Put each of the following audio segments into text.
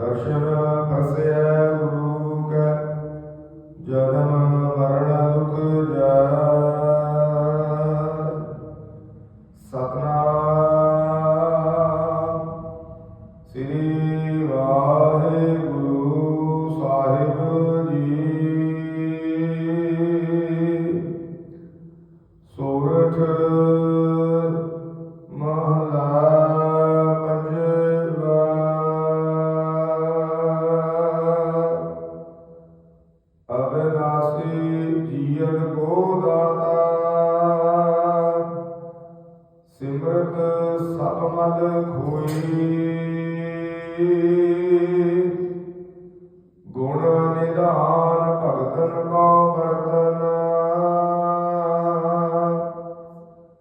ਦਰਸ਼ਨ ਫਸਿਆ ਗੁਰੂ ਕੈ ਜਨਮ ਮਰਨ ਦੁਖ ਜਾਇ ਸਤਨਾਮ ਸ੍ਰੀ ਵਾਹਿਗੁਰੂ ਸਾਹਿਬ ਜੀ ਸੋਰਠ ਸਭ ਮਲ ਖੋਈ। ਗੁਣ ਨਿਧਾਨ ਭਗਤਨ ਕੋ ਵਰਤਨ।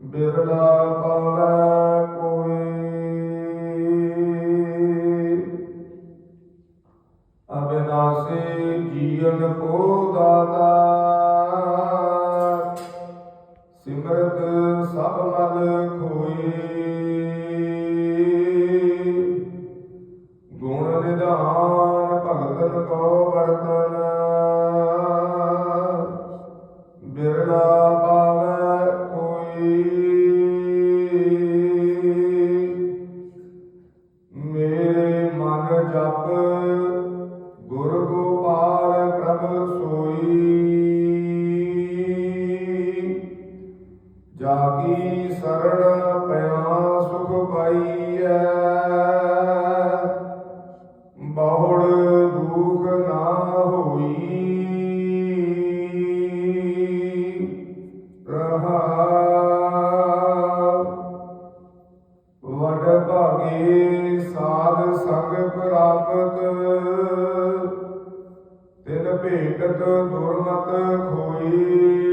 ਬਿਰਲਾ ਪਾਵੈ ਕੋਈ। ਅਬਿਨਾਸੀ ਜੀਵਨ ਕੋ ਦਾਤਾ। ਸਿਮਰਤ ਸਭ ਮਲ ਭਾਗੇ ਸਾਧ ਸੰਗ ਪ੍ਰਾਪਤ। ਤਿਨ ਭੇਟਤ ਦੁਰਮਤ ਖੋਈ।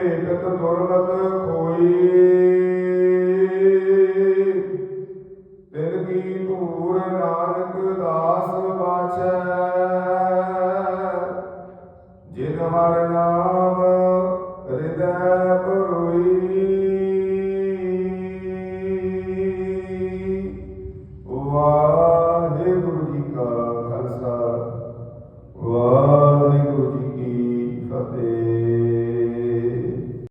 ਤਿਨ ਭੇਟਤ